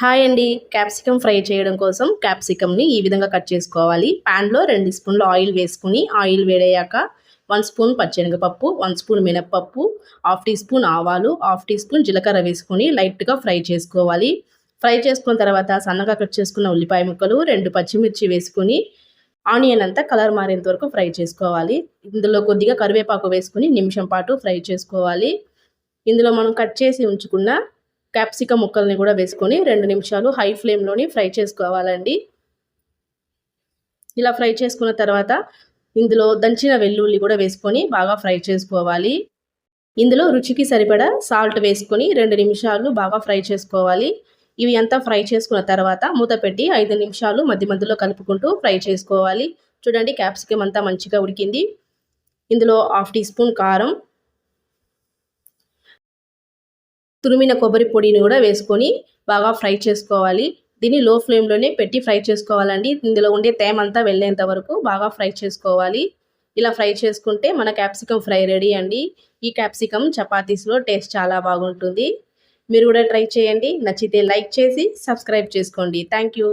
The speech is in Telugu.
హాయ్ అండి. క్యాప్సికమ్ ఫ్రై చేయడం కోసం క్యాప్సికమ్ని ఈ విధంగా కట్ చేసుకోవాలి. ప్యాన్లో రెండు స్పూన్లు ఆయిల్ వేసుకుని ఆయిల్ వేడయ్యాక వన్ స్పూన్ పచ్చెనగపప్పు వన్ స్పూన్ మినప్పప్పు హాఫ్ టీ స్పూన్ ఆవాలు హాఫ్ టీ స్పూన్ జీలకర్ర వేసుకొని లైట్గా ఫ్రై చేసుకోవాలి. ఫ్రై చేసుకున్న తర్వాత సన్నగా కట్ చేసుకున్న ఉల్లిపాయ ముక్కలు రెండు పచ్చిమిర్చి వేసుకొని ఆనియన్ అంతా కలర్ మారేంత వరకు ఫ్రై చేసుకోవాలి. ఇందులో కొద్దిగా కరివేపాకు వేసుకుని నిమిషం పాటు ఫ్రై చేసుకోవాలి. ఇందులో మనం కట్ చేసి ఉంచుకున్న క్యాప్సికమ్ ముక్కల్ని కూడా వేసుకొని రెండు నిమిషాలు హై ఫ్లేమ్లోని ఫ్రై చేసుకోవాలండి. ఇలా ఫ్రై చేసుకున్న తర్వాత ఇందులో దంచిన వెల్లుల్లి కూడా వేసుకొని బాగా ఫ్రై చేసుకోవాలి. ఇందులో రుచికి సరిపడా సాల్ట్ వేసుకొని రెండు నిమిషాలు బాగా ఫ్రై చేసుకోవాలి. ఇవి అంతా ఫ్రై చేసుకున్న తర్వాత మూత పెట్టి ఐదు నిమిషాలు మధ్య మధ్యలో కలుపుకుంటూ ఫ్రై చేసుకోవాలి. చూడండి క్యాప్సికమ్ అంతా మంచిగా ఉడికింది. ఇందులో హాఫ్ టీ స్పూన్ కారం తురిమిన కొబ్బరి పొడిని కూడా వేసుకొని బాగా ఫ్రై చేసుకోవాలి. దీన్ని లో ఫ్లేమ్లోనే పెట్టి ఫ్రై చేసుకోవాలండి. ఇందులో ఉండే తేమంతా వెళ్ళేంత వరకు బాగా ఫ్రై చేసుకోవాలి. ఇలా ఫ్రై చేసుకుంటే మన క్యాప్సికమ్ ఫ్రై రెడీ అండి. ఈ క్యాప్సికమ్ చపాతీస్లో టేస్ట్ చాలా బాగుంటుంది. మీరు కూడా ట్రై చేయండి. నచ్చితే లైక్ చేసి సబ్స్క్రైబ్ చేసుకోండి. Thank you.